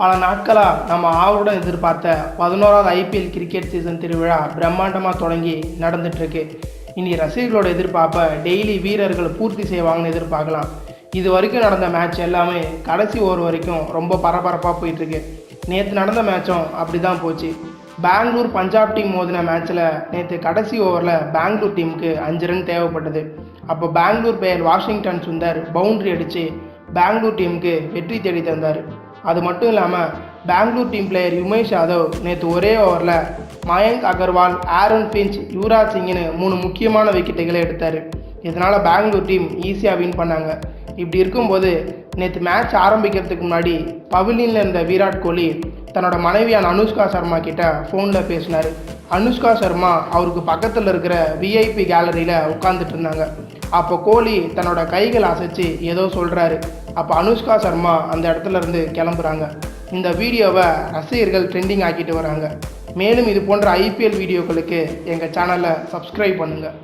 பல நாட்களாக நம்ம ஆவலுடன் எதிர்பார்த்த பதினோராவது ஐபிஎல் கிரிக்கெட் சீசன் திருவிழா பிரம்மாண்டமாக தொடங்கி நடந்துட்டுருக்கு. இனி ரசிகர்களோட எதிர்பார்ப்பை டெய்லி வீரர்கள் பூர்த்தி செய்வாங்கன்னு எதிர்பார்க்கலாம். இது வரைக்கும் நடந்த மேட்ச் எல்லாமே கடைசி ஓவர் வரைக்கும் ரொம்ப பரபரப்பாக போயிட்டுருக்கு. நேற்று நடந்த மேட்சும் அப்படி தான் போச்சு. பெங்களூர் பஞ்சாப் டீம் மோதின மேட்ச்சில் நேற்று கடைசி ஓவரில் பெங்களூர் டீமுக்கு அஞ்சு ரன் தேவைப்பட்டது. அப்போ பெங்களூர் பெயர் வாஷிங்டன் சுந்தர் பவுண்ட்ரி அடித்து பெங்களூர் டீமுக்கு வெற்றி தேடி தந்தார். அது மட்டும் இல்லாமல் பெங்களூர் டீம் பிளேயர் உமேஷ் யாதவ் நேற்று ஒரே ஓவரில் மயங்க் அகர்வால் ஆரன் பிஞ்ச் யுவராஜ் சிங்னு மூணு முக்கியமான விக்கெட்டுகளை எடுத்தார். இதனால் பெங்களூர் டீம் ஈஸியாக வின் பண்ணாங்க. இப்படி இருக்கும்போது நேற்று மேட்ச் ஆரம்பிக்கிறதுக்கு முன்னாடி பவிலியனில் இருந்த விராட் கோலி தன்னோட மனைவியான அனுஷ்கா சர்மா கிட்ட ஃபோனில் பேசினார். அனுஷ்கா சர்மா அவருக்கு பக்கத்தில் இருக்கிற விஐபி கேலரியில் உட்காந்துட்டு இருந்தாங்க. அப்போ கோலி தன்னோட கைகள் அசைச்சு ஏதோ சொல்கிறாரு அப்போ அனுஷ்கா சர்மா அந்த இடத்துல இருந்து கிளம்புறாங்க. இந்த வீடியோவை ரசிகர்கள் ட்ரெண்டிங் ஆக்கிட்டு வராங்க. மேலும் இது போன்ற ஐபிஎல் வீடியோக்களுக்கு எங்கள் சேனலை சப்ஸ்கிரைப் பண்ணுங்கள்